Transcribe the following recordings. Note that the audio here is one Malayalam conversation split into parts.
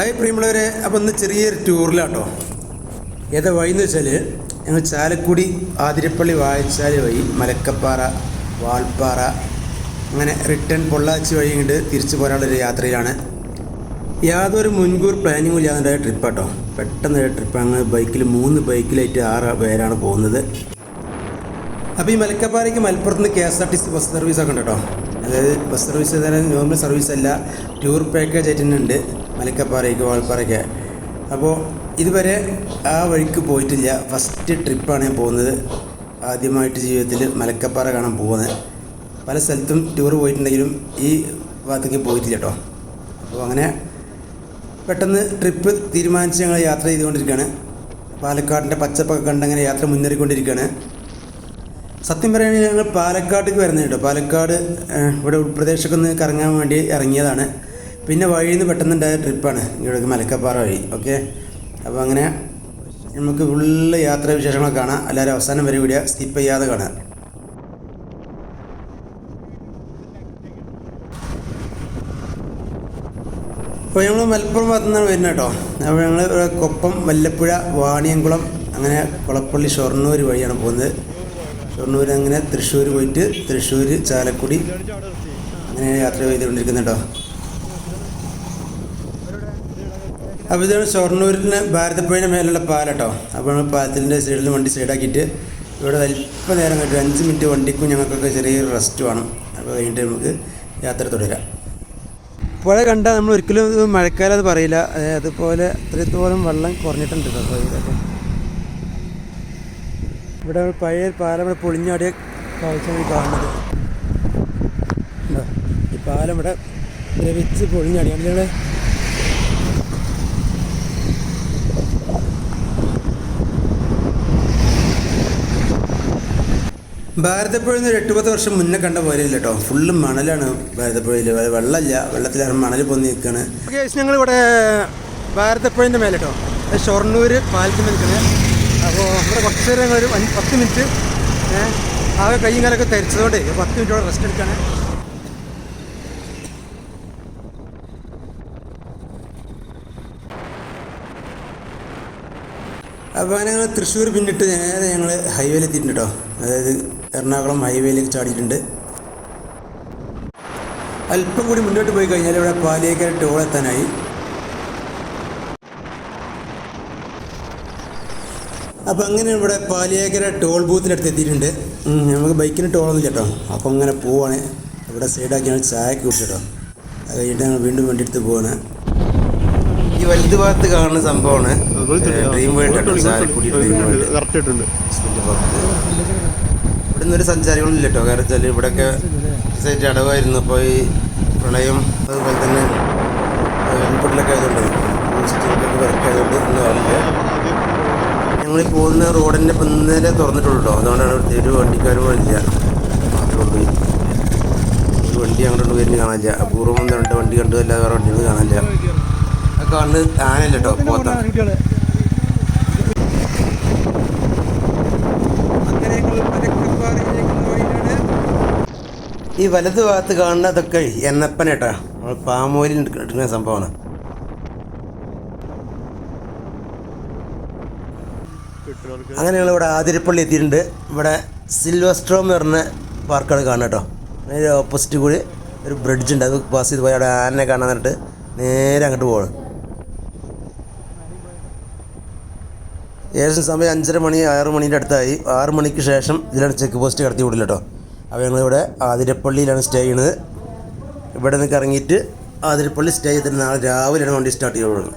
ഹായ് പ്രിയമുള്ളവരെ അപ്പോൾ ഇന്ന് ചെറിയൊരു ടൂറിലാട്ടോ. ഏതാ വഴി എന്ന് വെച്ചാൽ ഞങ്ങൾ ചാലക്കുടി ആതിരപ്പള്ളി വായച്ചാൽ വഴി മലക്കപ്പാറ വാൾപ്പാറ അങ്ങനെ റിട്ടേൺ പൊള്ളാച്ചി വഴി കണ്ട് തിരിച്ചു പോരാനുള്ളൊരു യാത്രയിലാണ്. യാതൊരു മുൻകൂർ പ്ലാനിങ്ങും ഇല്ലാതെ ട്രിപ്പാട്ടോ. പെട്ടെന്ന് ട്രിപ്പ്. അങ്ങ് ബൈക്കിൽ മൂന്ന് ബൈക്കിലായിട്ട് ആറ് പേരാണ് പോകുന്നത്. അപ്പോൾ ഈ മലക്കപ്പാറയ്ക്ക് മലപ്പുറത്ത് നിന്ന് K S R T C bus സർവീസൊക്കെ ഉണ്ട്? കേട്ടോ അതായത് ബസ് സർവീസ് നോർമൽ സർവീസ് അല്ല ടൂർ പാക്കേജ് ആയിട്ട് തന്നെ ഉണ്ട്. മലക്കപ്പാറയ്ക്ക് വാൾപ്പാറയ്ക്ക്. അപ്പോൾ ഇതുവരെ ആ വഴിക്ക് പോയിട്ടില്ല. ഫസ്റ്റ് ട്രിപ്പാണ് ഞാൻ പോകുന്നത്. ആദ്യമായിട്ട് ജീവിതത്തിൽ മലക്കപ്പാറ കാണാൻ പോകുന്നത്. പല സ്ഥലത്തും ടൂർ പോയിട്ടുണ്ടെങ്കിലും ഈ ഭാഗത്തേക്ക് പോയിട്ടില്ല കേട്ടോ. അപ്പോൾ അങ്ങനെ പെട്ടെന്ന് ട്രിപ്പ് തീരുമാനിച്ച് ഞങ്ങൾ യാത്ര ചെയ്തുകൊണ്ടിരിക്കുകയാണ്. പാലക്കാടിന്റെ പച്ചപ്പൊക്കെ കണ്ടങ്ങനെ യാത്ര മുന്നേറിക്കൊണ്ടിരിക്കുകയാണ്. സത്യം പറയുകയാണെങ്കിൽ ഞങ്ങൾ പാലക്കാട്ടേക്ക് വരുന്നത് കേട്ടോ. പാലക്കാട് ഇവിടെ ഉൾപ്രദേശമൊക്കെ ഒന്ന് കറങ്ങാൻ വേണ്ടി ഇറങ്ങിയതാണ്. പിന്നെ വഴിയിൽ നിന്ന് പെട്ടെന്നുണ്ടായ ട്രിപ്പാണ്. ഇവിടേക്ക് മലക്കപ്പാറ വഴി. ഓക്കെ? അപ്പോൾ അങ്ങനെ നമുക്ക് ഫുള്ള് യാത്രാ വിശേഷങ്ങളൊക്കെ കാണാം. എല്ലാവരും അവസാനം വരെ വീഡിയോ സ്കിപ്പ് ചെയ്യാതെ കാണാം അപ്പോൾ ഞങ്ങൾ മലപ്പുറം ഭാഗത്തു നിന്നാണ് വരുന്നത് കേട്ടോ. അപ്പോൾ ഞങ്ങൾ കൊപ്പം വല്ലപ്പുഴ വാണിയംകുളം അങ്ങനെ കുളപ്പള്ളി ഷൊർണൂർ വഴിയാണ് പോകുന്നത്. ഷൊർണൂർ അങ്ങനെ തൃശ്ശൂർ പോയിട്ട് തൃശ്ശൂർ ചാലക്കുടി അങ്ങനെ യാത്ര ചെയ്തുകൊണ്ടിരിക്കുന്നത് കേട്ടോ. അപ്പോൾ ഇതാണ് ഷൊർണൂരിന് ഭാരതപ്പുഴയുടെ മേലുള്ള പാലട്ടോ അപ്പോൾ നമ്മൾ പാലത്തിന്റെ സൈഡിൽ വണ്ടി സൈഡാക്കിയിട്ട് ഇവിടെ അല്പം നേരം കഴിഞ്ഞു അഞ്ച് മിനിറ്റ് വണ്ടിക്കും ഞങ്ങൾക്കൊക്കെ ചെറിയൊരു റെസ്റ്റ് വേണം. അപ്പോൾ കഴിഞ്ഞിട്ട് നമുക്ക് യാത്ര തുടരാം. പുഴ കണ്ടാൽ നമ്മൾ ഒരിക്കലും മഴക്കാലം അത് പറയില്ല. അതുപോലെ അത്രത്തോളം വെള്ളം കുറഞ്ഞിട്ടുണ്ട് പുഴയിലൊക്കെ. ഇവിടെ പഴയ പാലം ഇവിടെ പൊളിഞ്ഞാടിയ കാഴ്ചയാണ് കാണുന്നത്. ഈ പാലം ഇവിടെ ദ്രവിച്ച് പൊളിഞ്ഞാടി നമ്മളിവിടെ ഭാരതപ്പുഴ ഒരു എട്ട് പത്ത് വർഷം മുന്നേ കണ്ട പോലെ ഇല്ല കേട്ടോ. ഫുള്ള് മണലാണ് ഭാരതപ്പുഴയിൽ. വെള്ളമില്ല. വെള്ളത്തിൽ മണൽ പൊന്നി നിൽക്കുകയാണ് ഞങ്ങൾ ഇവിടെ ഭാരതപ്പുഴന്റെ മേലെ കേട്ടോ ഷൊർണൂർ പാലത്തിൽ നിൽക്കുന്നത് അപ്പോൾ ഇവിടെ കുറച്ച് നേരം ഒരു പത്ത് മിനിറ്റ് ആകെ കൈയും കാലൊക്കെ തരിച്ചതുകൊണ്ട് പത്ത് മിനിറ്റോടെ റെസ്റ്റ് എടുക്കുകയാണ് അപ്പോൾ ഞങ്ങൾ തൃശ്ശൂർ പിന്നിട്ട് നേരെ ഞങ്ങൾ ഹൈവേയിൽ എത്തിയിട്ടുണ്ട് കേട്ടോ അതായത് എറണാകുളം ഹൈവേയിലേക്ക് ചാടിയിട്ടുണ്ട്. അല്പം കൂടി മുന്നോട്ട് പോയി കഴിഞ്ഞാൽ ഇവിടെ പാലിയേക്കര ടോൾ എത്താനായി. അപ്പോൾ അങ്ങനെ ഇവിടെ പാലിയേക്കര ടോൾ ബൂത്തിനടുത്ത് എത്തിയിട്ടുണ്ട്. നമുക്ക് ബൈക്കിന് ടോളൊന്നും കേട്ടോ അപ്പോൾ അങ്ങനെ പോവാണ്. ഇവിടെ സൈഡാക്കി ഞങ്ങൾ ചായക്ക് കുടിച്ചു കേട്ടോ അത് കഴിഞ്ഞിട്ട് ഞങ്ങൾ വീണ്ടും വണ്ടി എടുത്ത് പോവാണ്. ഈ വലുത് ഭാഗത്ത് കാണുന്ന സംഭവമാണ്. Dream World Chalakudy Dream World correct ആയിട്ടുണ്ട്. ഹോസ്പിറ്റൽ ഭാഗത്ത്. ഇവിടെ നിന്നൊരു സഞ്ചാരികളും ഇല്ല കേട്ടോ. കാരണം വെച്ചാൽ ഇവിടെയൊക്കെ സൈറ്റ് അടവായിരുന്നു. അപ്പോൾ ഈ പ്രളയം അതുപോലെ തന്നെ വെൽപ്പെട്ടിലൊക്കെ ആയതുകൊണ്ട് ഹോസ്പിറ്റലൊക്കെ വർക്ക് ആയതുകൊണ്ട് ഒന്നും ആവില്ല. ഞങ്ങൾ പോകുന്ന റോഡിന്റെ ഇപ്പം ഇന്നലെ തുറന്നിട്ടുള്ളൂ അതുകൊണ്ടാണ് ഇവിടുത്തെ ഒരു വണ്ടിക്കാരും ഇല്ല മാത്രമേ ഒരു വണ്ടി അങ്ങോട്ട് വരുന്നത് കാണാനില്ല. അപൂർവം രണ്ട് വണ്ടി കണ്ടു അല്ലാതെ വേറെ വണ്ടികൾ കാണാനില്ല. കാണുന്നത് ആനല്ല കേട്ടോ ഈ വലത് ഭാഗത്ത് കാണുന്നതൊക്കെ എന്നപ്പന കേട്ടോ നമ്മൾ പാമോയിൽ കിട്ടുന്ന സംഭവമാണ്. അങ്ങനെ ഞങ്ങൾ ഇവിടെ ആതിരപ്പള്ളി എത്തിയിട്ടുണ്ട്. ഇവിടെ സിൽവർ സ്ട്രോം എന്ന് പറഞ്ഞ പാർക്കാണ് കാണുക കേട്ടോ. അതിന്റെ ഓപ്പോസിറ്റ് കൂടി ഒരു ബ്രിഡ്ജ് ഉണ്ട്. അത് പാസ് ചെയ്ത് പോയി. അവിടെ ആനനെ കാണാൻ പറഞ്ഞിട്ട് നേരെ അങ്ങോട്ട് പോകണം ഏകദേശം സമയം അഞ്ചര മണി ആറ് മണീന്റെ അടുത്തായി. ആറ് മണിക്ക് ശേഷം ഇതിലാണ് ചെക്ക് പോസ്റ്റ് കടത്തി വിടില്ല കേട്ടോ അപ്പോൾ ഞങ്ങളിവിടെ ആതിരപ്പള്ളിയിലാണ് സ്റ്റേ ചെയ്യുന്നത് ഇവിടെ നിന്ന് ഇറങ്ങിയിട്ട് ആതിരപ്പള്ളി സ്റ്റേ ചെയ്തിട്ട് നാളെ രാവിലെയാണ് വണ്ടി സ്റ്റാർട്ട് ചെയ്യുന്നത്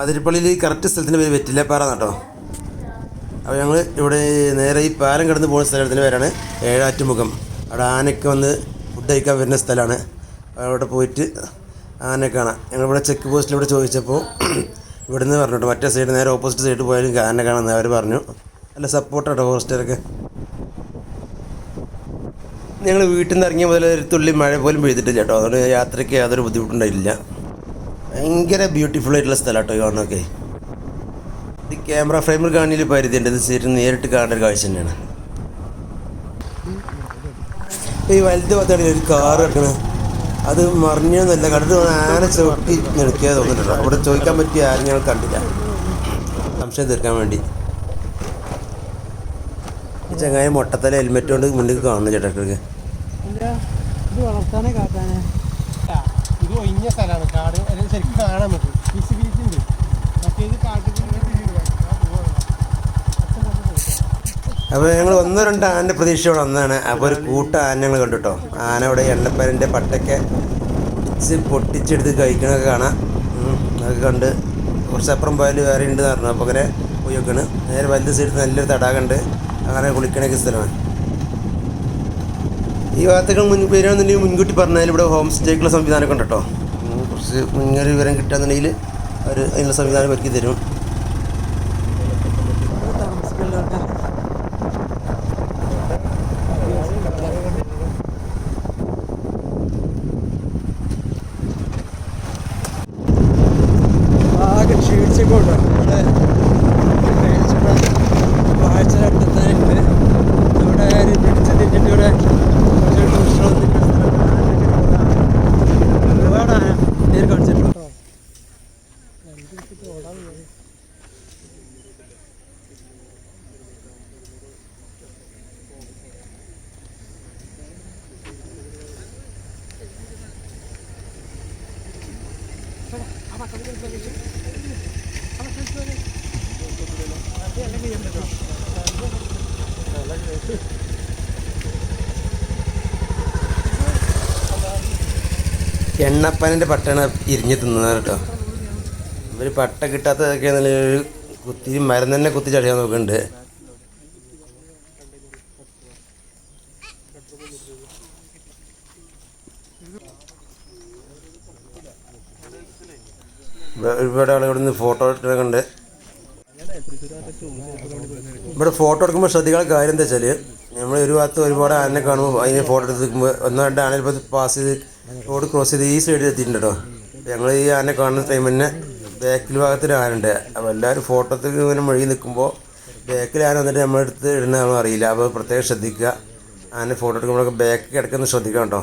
ആതിരപ്പള്ളിയിൽ കറക്റ്റ് സ്ഥലത്തിന്റെ പേര് വെറ്റിലപ്പാറ കേട്ടോ അപ്പോൾ ഞങ്ങൾ ഇവിടെ നേരെ ഈ പാലം കിടന്ന് പോകുന്ന സ്ഥലത്തിന്റെ പേരാണ് ഏഴാറ്റുമുഖം. അവിടെ ആനയ്ക്ക് വന്ന് ഫുഡ് കഴിക്കാൻ വരുന്ന സ്ഥലമാണ് അവിടെ പോയിട്ട് ആനയെ കാണാം. ഞങ്ങളിവിടെ ചെക്ക് പോസ്റ്റിൽ ഇവിടെ ചോദിച്ചപ്പോൾ ഇവിടുന്ന് പറഞ്ഞു കേട്ടോ മറ്റേ സൈഡ് നേരെ ഓപ്പോസിറ്റ് സൈഡ് പോയാലും ആന കാണാമെന്ന് അവർ പറഞ്ഞു. നല്ല സപ്പോർട്ടാട്ടോ ഹോസ്റ്റലൊക്കെ ഞങ്ങൾ വീട്ടിൽ നിന്ന് ഇറങ്ങിയ മുതൽ ഒരു തുള്ളി മഴ പോലും പെയ്തിട്ടില്ല കേട്ടോ. അതുകൊണ്ട് യാത്രയ്ക്ക് യാതൊരു ബുദ്ധിമുട്ടുണ്ടായില്ല ഭയങ്കര ബ്യൂട്ടിഫുൾ ആയിട്ടുള്ള സ്ഥലം കേട്ടോ ഈ കാണുന്നൊക്കെ ഇത് ക്യാമറ ഫ്രെയിമിൽ കാണിയിൽ പരിധിയുണ്ട്. ഇത് ശരി നേരിട്ട് കാണേണ്ട ഒരു കാഴ്ച തന്നെയാണ്. ഈ വലുത് ഭാഗത്താണ് ഒരു കാർ കിടക്കണത് അത് മറിഞ്ഞൊന്നുമല്ല കണ്ടിട്ട് ആന ചവിട്ടി ഞെടുക്കിയാൽ തോന്നിട്ടുണ്ടോ അവിടെ ചോദിക്കാൻ പറ്റിയ ആരും ഞങ്ങൾ കണ്ടില്ല. സംശയം തീർക്കാൻ വേണ്ടി. ഈ ചങ്ങായി മൊട്ടത്തല ഹെൽമെറ്റ് കൊണ്ട് മുന്നിൽ കാണുന്നു ചേട്ടക്ക് ഇത് വളർത്താനേ കാട്ടാനേ? ഇത് ഒഴിഞ്ഞ സ്ഥലമാണ്. കാട് അല്ലെങ്കിൽ ശരിക്കും കാണാൻ പറ്റും. വിസിബിലിറ്റി ഉണ്ട്. മറ്റേത് കാട്ടിൽ അപ്പോൾ ഞങ്ങൾ ഒന്നോ രണ്ട് ആനന്റെ പ്രതീക്ഷയോടെ വന്നതാണ്. അപ്പോൾ ഒരു കൂട്ട ആന ഞങ്ങൾ കണ്ടു കേട്ടോ ആന അവിടെ എണ്ണപ്പരന്റെ പട്ടൊക്കെ പൊട്ടിച്ച് പൊട്ടിച്ചെടുത്ത് കഴിക്കണമൊക്കെ കാണാം. അതൊക്കെ കണ്ട് കുറച്ചപ്പുറം പോയാൽ വേറെ ഉണ്ട് പറഞ്ഞു. അപ്പോൾ അങ്ങനെ പോയി വെക്കണ് നേരെ വലുത് സൈഡിൽ നല്ലൊരു തടാകമുണ്ട് അങ്ങനെ കുളിക്കണൊക്കെ സ്ഥലമാണ്. ഈ ഭാഗത്തൊക്കെ മുൻ വരികയാണെന്നുണ്ടെങ്കിൽ മുൻകൂട്ടി പറഞ്ഞാൽ ഇവിടെ ഹോം സ്റ്റേക്കുള്ള സംവിധാനമൊക്കെ ഉണ്ട് കേട്ടോ കുറച്ച് മുൻകറി വിവരം കിട്ടുകയെന്നുണ്ടെങ്കിൽ അവർ അതിനുള്ള സംവിധാനം ഒരുക്കി തരും താമസിക്കുന്ന ആൾക്കാർ ആകെ ക്ഷീണിച്ചേക്കോട്ടോ ഇവിടെ വാഴ്ച അടുത്തെത്താനുണ്ട് ഇവിടെ ഒരു പിടിച്ച് തിരിഞ്ഞിട്ട് ഇവിടെ കുറച്ച് ടൂറിസ്റ്റ് വന്നിട്ട് ഒരുപാട് ആന നേരെ കാണിച്ചിട്ടുണ്ടോ എണ്ണപ്പനന്റെ പട്ടയാണ് ഇരിഞ്ഞു തിന്നുന്നത് കേട്ടോ. ഇവർ പട്ട കിട്ടാത്തതൊക്കെ ഒരു കുത്തി മരം തന്നെ കുത്തി ചടിയാൻ നോക്കുന്നുണ്ട്. ഒരുപാട് ആളുകൾ ഇവിടെ നിന്ന് ഫോട്ടോ എടുക്കുന്നുണ്ട് ഇവിടെ ഫോട്ടോ എടുക്കുമ്പോൾ ശ്രദ്ധിക്കാൻ കാര്യം എന്താ വെച്ചാൽ നമ്മൾ ഒരു ഭാഗത്ത് ഒരുപാട് ആനനെ കാണുമ്പോൾ അതിന് ഫോട്ടോ എടുത്ത് നിൽക്കുമ്പോൾ ഒന്നോ രണ്ട് ആന ഇപ്പോൾ പാസ് ചെയ്ത് റോഡ് ക്രോസ് ചെയ്ത് ഈ സൈഡിൽ എത്തിയിട്ടുണ്ട് കേട്ടോ ഞങ്ങൾ ഈ ആന കാണുന്ന ടൈം തന്നെ ബാക്കിൽ ഭാഗത്തൊരു ആനുണ്ട് അപ്പോൾ എല്ലാവരും ഫോട്ടോത്തിൽ ഇങ്ങനെ മൊഴി നിൽക്കുമ്പോൾ ബാക്കിൽ ആന വന്നിട്ട് നമ്മളെടുത്ത് ഇടുന്നതാണോ അറിയില്ല. അപ്പോൾ പ്രത്യേകം ശ്രദ്ധിക്കുക. ആന ഫോട്ടോ എടുക്കുമ്പോഴൊക്കെ ബാക്കിൽ കിടക്കുന്ന ശ്രദ്ധിക്കാം കേട്ടോ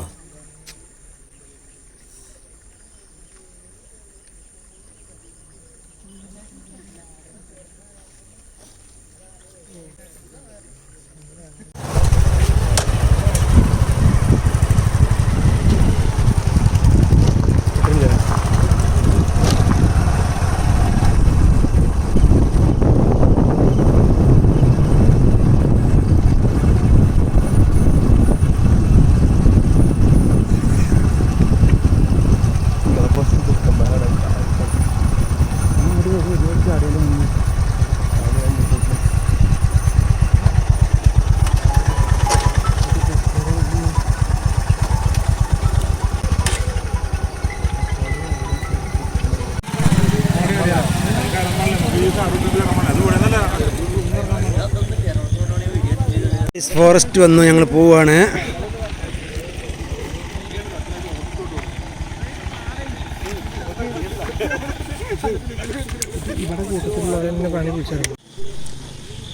ഫോറസ്റ്റ് വന്നു ഞങ്ങൾ പോവുകയാണ്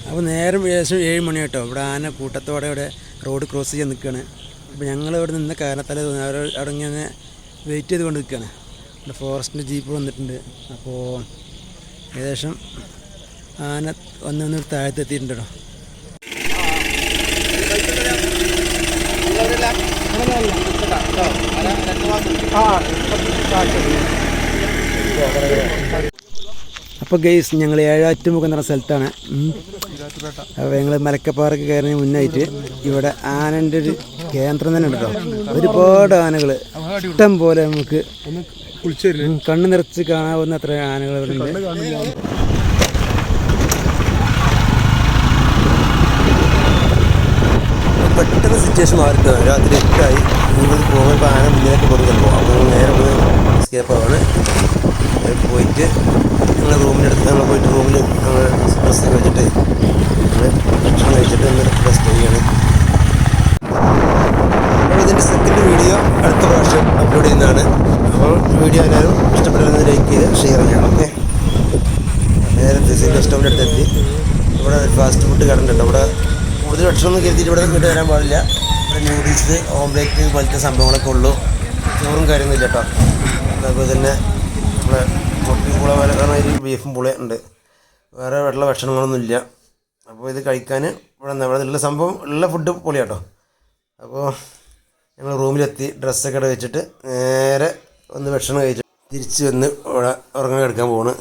അപ്പോൾ നേരം ഏകദേശം ഏഴ് മണി കേട്ടോ. ഇവിടെ ആന കൂട്ടത്തോടെ ഇവിടെ റോഡ് ക്രോസ് ചെയ്യാൻ നിൽക്കുകയാണ് അപ്പോൾ ഞങ്ങൾ ഇവിടെ നിന്ന കാരണത്താൽ അവർ അവിടെ ഇങ്ങനെ വെയിറ്റ് ചെയ്തുകൊണ്ട് നിൽക്കുകയാണ് ഇവിടെ ഫോറസ്റ്റിന്റെ ജീപ്പ് വന്നിട്ടുണ്ട്. അപ്പോൾ ഏകദേശം ആന ഒരു താഴത്തെത്തിയിട്ടുണ്ട് കേട്ടോ അപ്പോൾ ഗെയ്സ് ഞങ്ങൾ ഏഴാറ്റുമുഖം എന്ന സ്ഥലത്താണ്. ഉം. അപ്പോൾ ഞങ്ങൾ മലക്കപ്പാറക്ക് കയറുന്നതിന് മുന്നായിട്ട് ഇവിടെ ആനന്റെ ഒരു കേന്ദ്രം തന്നെ ഉണ്ട് ഒരുപാട് ആനകൾ ഇഷ്ടം പോലെ നമുക്ക് കണ്ണ് നിറച്ച് കാണാവുന്ന അത്ര ആനകൾ ഇവിടെ ഉണ്ട്. പെട്ടെന്ന് സിറ്റുവേഷൻ മാറിട്ട് രാത്രി എട്ടായി. ഇനി പോകുമ്പോൾ ആന മുന്നിലേക്ക് പോകും അപ്പോൾ അപ്പോൾ നേരെ പോയി എസ്കേപ്പ് ആവാണ് പോയിട്ട് ഞങ്ങൾ റൂമിന്റെ അടുത്ത് ഞങ്ങൾ പോയിട്ട് റൂമിൽ ഞങ്ങൾ ഡ്രസ്സൊക്കെ വെച്ചിട്ട് ഞങ്ങൾ ഭക്ഷണം കഴിച്ചിട്ട് ഒന്ന് റെസ്റ്റ് ചെയ്യുകയാണ് അപ്പോൾ ഇതിന്റെ സെക്കൻഡ് വീഡിയോ അടുത്ത പ്രാവശ്യം അപ്ലോഡ് ചെയ്യുന്നതാണ് അപ്പോൾ വീഡിയോ എല്ലാവരും ഇഷ്ടപ്പെടുന്നത് ലൈക്ക് ചെയ്ത് ഷെയർ ചെയ്യണം ഓക്കെ നേരെ ഫിസിക്കൽ സ്റ്റോവിന്റെ അടുത്ത് എത്തി ഇവിടെ ഫാസ്റ്റ് ഫുഡ് കടന്നുണ്ട് ഇവിടെ കൂടുതൽ തരാൻ പാടില്ല. ഇവിടെ നൂഡിൽസ് ഓംലേറ്റ് പോലത്തെ സംഭവങ്ങളൊക്കെ ഉള്ളൂ. ചോറും കാര്യമൊന്നുമില്ല കേട്ടോ. അതേപോലെ തന്നെ നമ്മളെ മുട്ടി പുള പോലെ കാരണം ബീഫും പുള ഉണ്ട്. വേറെ വെള്ള ഭക്ഷണങ്ങളൊന്നും ഇല്ല അപ്പോൾ ഇത് കഴിക്കാൻ ഇവിടെ ഇവിടെ ഉള്ള സംഭവം ഉള്ള ഫുഡ് പൊളിയാട്ടോ. അപ്പോൾ ഞങ്ങൾ റൂമിലെത്തി ഡ്രസ്സൊക്കെ ഇവിടെ വെച്ചിട്ട് നേരെ ഒന്ന് ഭക്ഷണം കഴിച്ചിട്ട് തിരിച്ച് വന്ന് ഇവിടെ ഉറങ്ങാൻ കിടക്കാൻ പോവാണ്.